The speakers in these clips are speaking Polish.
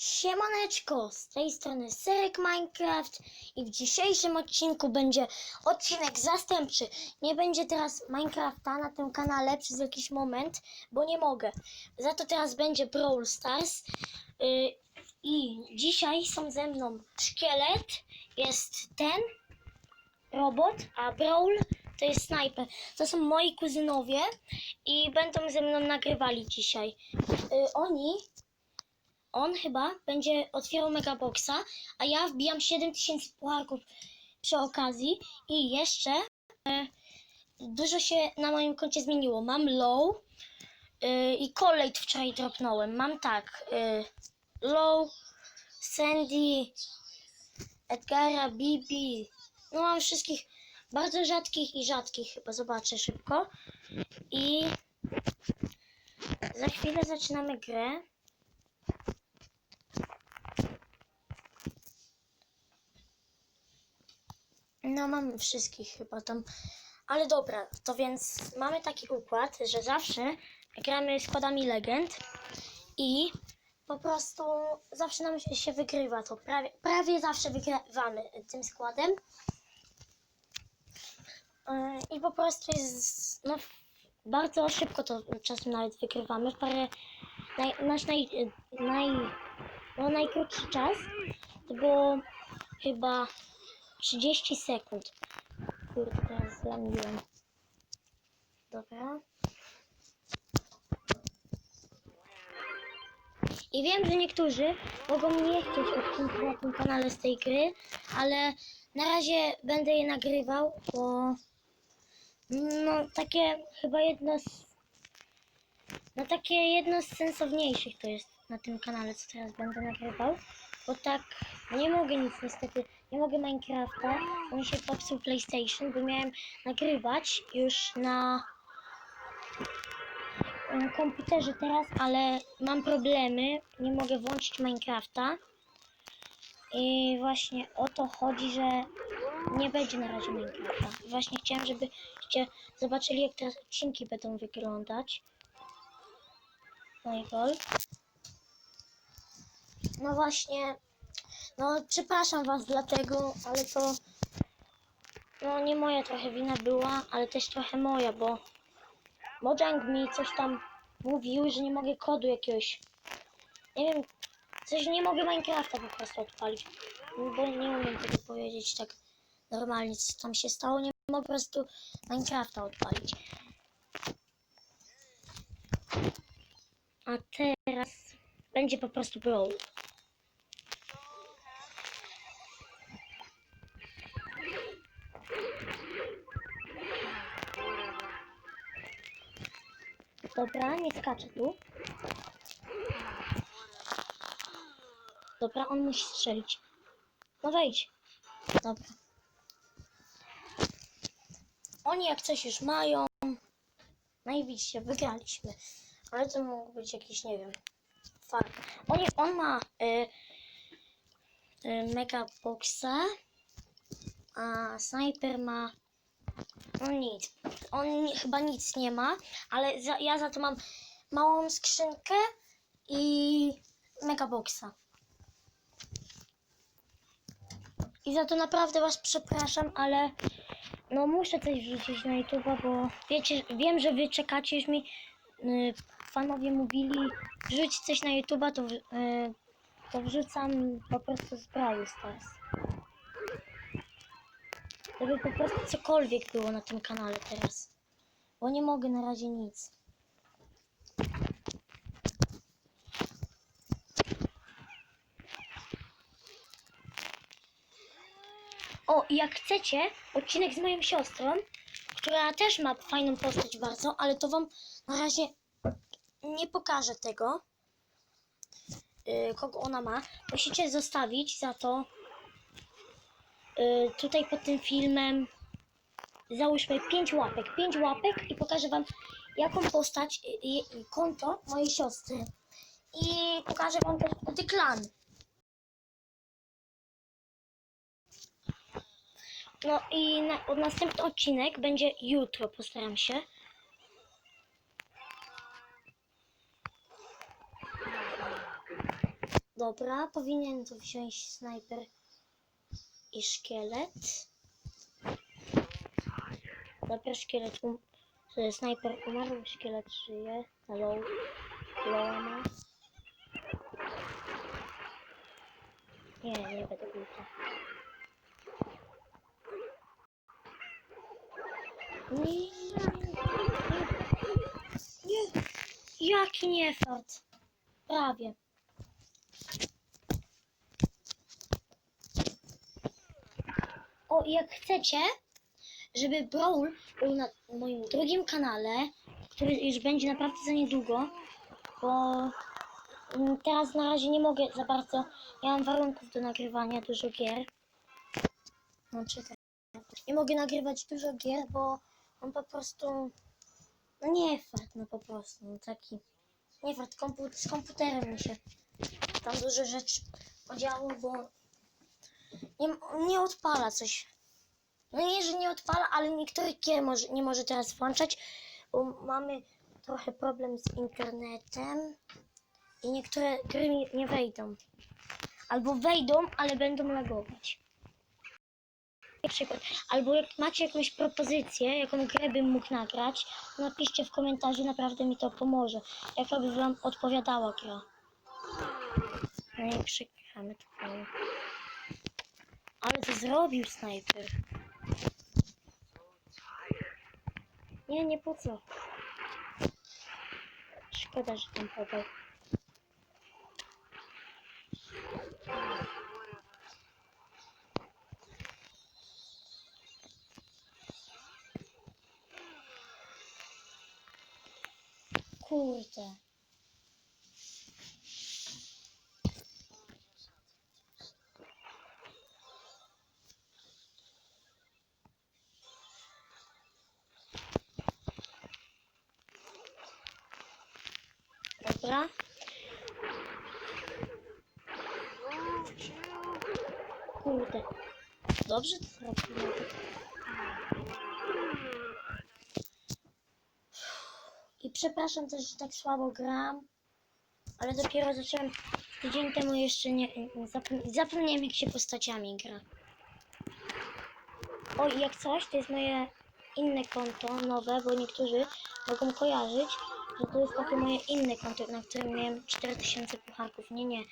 Siemaneczko, z tej strony Serek Minecraft i w dzisiejszym odcinku będzie odcinek zastępczy. Nie będzie teraz Minecrafta na tym kanale przez jakiś moment, bo nie mogę. Za to teraz będzie Brawl Stars yy, i dzisiaj są ze mną Szkielet, jest ten robot, a Brawl to jest Sniper. To są moi kuzynowie i będą ze mną nagrywali dzisiaj. Yy, oni on chyba będzie otwierał Megaboxa, a ja wbijam 7000 pucharków przy okazji i jeszcze e, dużo się na moim koncie zmieniło. Mam low e, i kolej wczoraj dropnąłem. Mam tak, e, low, Sandy, Edgara, Bibi. No mam wszystkich bardzo rzadkich i rzadkich chyba zobaczę szybko. I za chwilę zaczynamy grę. No mam wszystkich chyba tam. Ale dobra, to więc mamy taki układ, że zawsze gramy składami legend i po prostu zawsze nam się- wygrywa to. Prawie, prawie zawsze wygrywamy tym składem. Yy, I po prostu jest, no bardzo szybko to czasem nawet wygrywamy. Parę, naj, nasz naj, naj, no, najkrótszy czas to było chyba 30 sekund. Kurde, teraz zlamiłem. Dobra. I wiem, że niektórzy mogą nie chcieć odcinki na tym kanale z tej gry, ale na razie będę je nagrywał, bo no takie chyba jedno z no takie jedno z sensowniejszych to jest na tym kanale, co teraz będę nagrywał. Bo tak nie mogę nic niestety, nie mogę Minecrafta, bo mi się popsuł PlayStation, bo miałem nagrywać już na komputerze teraz, ale mam problemy, nie mogę włączyć Minecrafta. I właśnie o to chodzi, że nie będzie na razie Minecrafta. Właśnie chciałem, żebyście zobaczyli, jak teraz odcinki będą wyglądać. No i. No właśnie, no przepraszam was dlatego, ale to no nie moja trochę wina była, ale też trochę moja, bo Mojang mi coś tam mówił, że nie mogę kodu jakiegoś, nie wiem, coś nie mogę Minecrafta po prostu odpalić, bo nie umiem tego powiedzieć tak normalnie, co tam się stało, nie mogę po prostu Minecrafta odpalić. A teraz będzie po prostu brawl. Dobra, nie skaczę tu. Dobra, on musi strzelić. No wejdź. Dobra. Oni jak coś już mają. No i widzicie, wygraliśmy. Ale to mógł być jakiś, nie wiem, fakt. On, on ma y, y, mega boxa, a sniper ma no nic. On chyba nic nie ma, ale za, ja za to mam małą skrzynkę i mega boxa. I za to naprawdę was przepraszam, ale no muszę coś wrzucić na YouTube, bo wiecie, wiem, że wy czekacie już mi y, fanowie mówili wrzuć coś na YouTube, to, y, to wrzucam po prostu z Brawl Stars. Żeby po prostu cokolwiek było na tym kanale teraz. Bo nie mogę na razie nic. O, i jak chcecie, odcinek z moją siostrą, która też ma fajną postać bardzo, ale to wam na razie nie pokażę tego, yy, kogo ona ma. Musicie zostawić za to yy, tutaj pod tym filmem załóżmy 5 łapek. 5 łapek i pokażę wam jaką postać i, i konto mojej siostry. I pokażę wam też wtedy klan. No i na, następny odcinek będzie jutro, postaram się. Dobra, powinien tu wziąć snajper i szkielet. Najpierw szkielet um... Snajper umarł, szkielet żyje. Hello. Hello, ma. Nie, nie będę głupa. Nie, nie, nie, nie, nie. Jaki niefart. Prawie. Jak chcecie, żeby Brawl był na moim drugim kanale, który już będzie naprawdę za niedługo, bo mm, teraz na razie nie mogę za bardzo, ja mam warunków do nagrywania dużo gier. No. Nie mogę nagrywać dużo gier, bo on po prostu, no nie fart, no po prostu, no taki, nie fart, kompu z komputerem mi się tam dużo rzeczy podziało, bo nie, nie odpala coś. No nie, że nie odpala, ale niektórych gier może, nie może teraz włączać, bo mamy trochę problem z internetem i niektóre gry nie, nie wejdą. Albo wejdą, ale będą lagować. Przykład. Albo jak macie jakąś propozycję, jaką grę bym mógł nagrać, to napiszcie w komentarzu, naprawdę mi to pomoże. Jaka by wam odpowiadała gra. No i przegramy tutaj. Ale to zrobił snajper. Nie, nie po co. Szkoda, że tam podał. Kurde. Dobra. Kurde. Dobrze to zrobiłem. I przepraszam też, że tak słabo gram, ale dopiero zacząłem tydzień temu jeszcze nie... Zapom zapomniałem jak się postaciami gra. O jak coś, to jest moje inne konto, nowe, bo niektórzy mogą kojarzyć, to jest takie moje inne konto, na którym miałem 4000 pucharków. Nie, nie.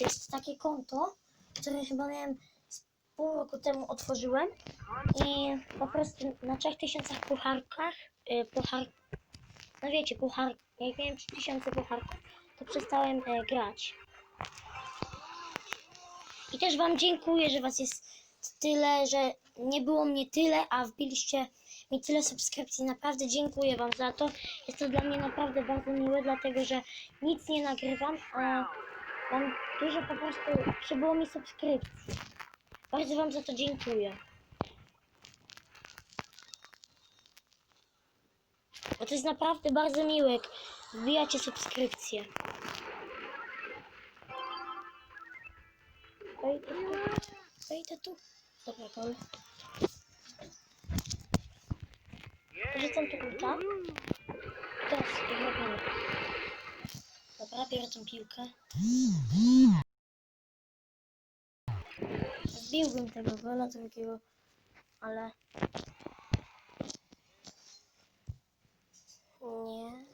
Jest takie konto, które chyba miałem z pół roku temu otworzyłem i po prostu na 3000 pucharkach, y, puchar, no wiecie, puchar, jak miałem 3000 pucharków, to przestałem e, grać. I też Wam dziękuję, że Was jest tyle, że nie było mnie tyle, a wbiliście mi tyle subskrypcji. Naprawdę dziękuję Wam za to. Jest to dla mnie naprawdę bardzo miłe, dlatego że nic nie nagrywam, a Wam dużo po prostu przybyło mi subskrypcji. Bardzo Wam za to dziękuję. Bo to jest naprawdę bardzo miłe, jak wbijacie subskrypcje. Wejdę tu. Wejdę tu. Dobra, gol. Rzucam tu ulta. Teraz robimy. Dobra, biorę tą piłkę. Zbiłbym tego gola drugiego, ale... Nie.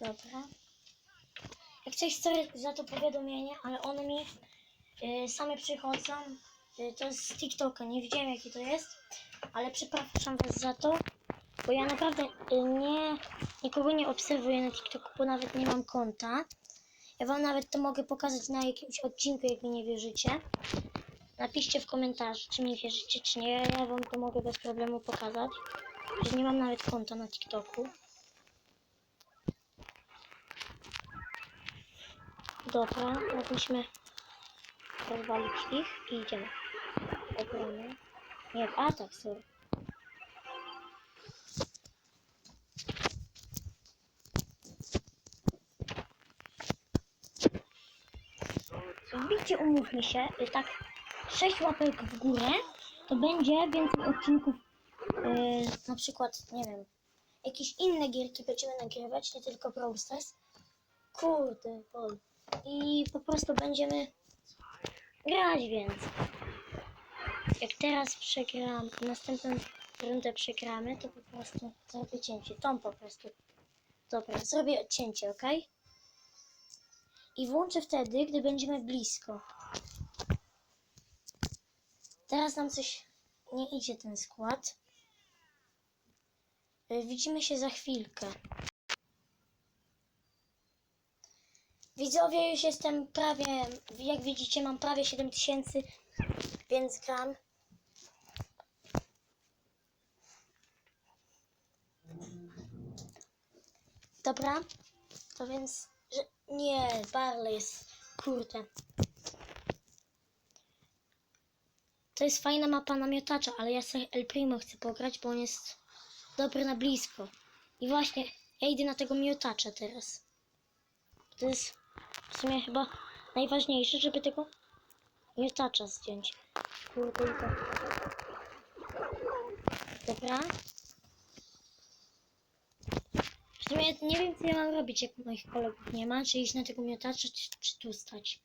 Dobra. Jak coś sorry za to powiadomienie, ale one mi y, same przychodzą. Y, to jest z TikToka, nie wiedziałem jaki to jest, ale przepraszam was za to, bo ja naprawdę y, nie, nikogo nie obserwuję na TikToku, bo nawet nie mam konta. Ja wam nawet to mogę pokazać na jakimś odcinku, jak mi nie wierzycie. Napiszcie w komentarzu, czy mi wierzycie, czy nie. Ja wam to mogę bez problemu pokazać, że nie mam nawet konta na TikToku. Dobra, musimy rozwalić ich i idziemy. Obrony. Nie, w atak, sorry. Wbijcie, umówmy się, y, tak 6 łapek w górę, to będzie więcej odcinków, yy, na przykład, nie wiem, jakieś inne gierki będziemy nagrywać, nie tylko Brawl Stars. Kurde, bol. I po prostu będziemy grać więc. Jak teraz przegram, następną rundę przegramy, to po prostu zrobię cięcie. Tą po prostu. Dobra, zrobię cięcie, ok? I włączę wtedy, gdy będziemy blisko. Teraz nam coś nie idzie ten skład. Y, Widzimy się za chwilkę. Widzowie, już jestem prawie, jak widzicie, mam prawie 7000, więc gram. Dobra, to więc, że nie, Barley jest, kurde. To jest fajna mapa namiotacza, ale ja sobie El Primo chcę pograć, bo on jest dobry na blisko. I właśnie, ja idę na tego miotacza teraz. To jest w sumie chyba najważniejsze, żeby tego miotacza zdjąć. Kurde, i to. Dobra. W nie wiem, co ja mam robić, jak moich kolegów nie ma. Czy iść na tego miotacza, czy, czy tu stać.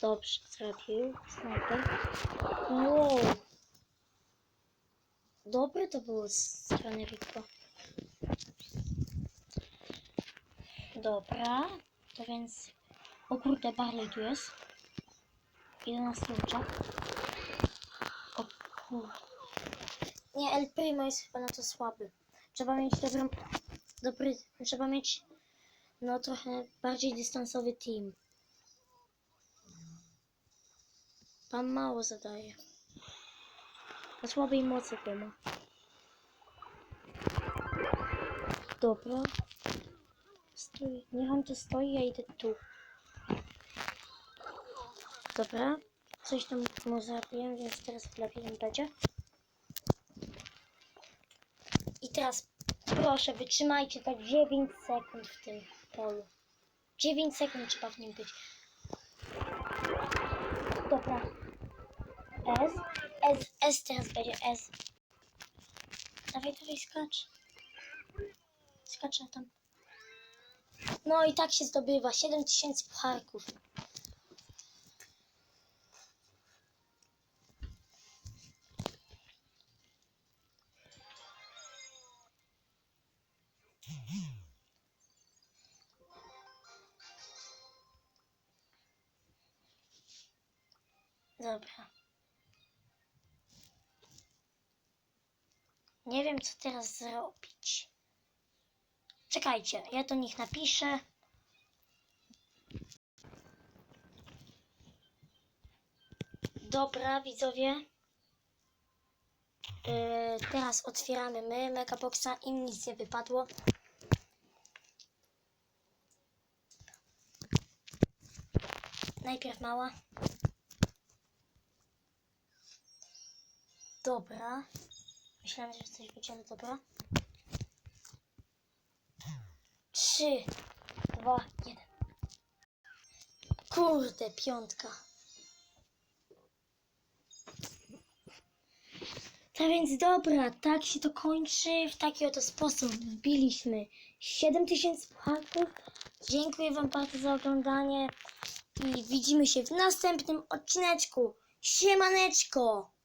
Dobrze zrobił. Snajper. Wow. Dobre to było z strony Rico. Dobra. To więc... O kurde, Barley tu jest. Idę na słucza. O kurde. Nie, El Primo jest chyba na to słaby. Trzeba mieć dobrą... Dobry... Trzeba mieć... No trochę bardziej dystansowy team. Pan mało zadaje. Na słabej mocy to. Dobra. Stój. Niech on tu stoi, ja idę tu. Dobra. Coś tam mu zabiłem, więc teraz nie będzie. I teraz proszę, wytrzymajcie tak 9 sekund w tym polu. 9 sekund trzeba w nim być. Dobra. S. S. S teraz będzie S. Dawaj, dawaj, skacz. Skaczę tam. No i tak się zdobywa. 7000 pucharków. Dobra. Nie wiem, co teraz zrobić. Czekajcie, ja do nich napiszę. Dobra, widzowie. Yy, teraz otwieramy my Megaboxa. Im nic nie wypadło. Najpierw mała. Dobra. Myślałem, że coś będzie, dobra. Trzy, dwa, jeden. Kurde, piątka. Tak więc dobra, tak się to kończy. W taki oto sposób wbiliśmy 7000 pucharków. Dziękuję Wam bardzo za oglądanie i widzimy się w następnym odcineczku. Siemaneczko!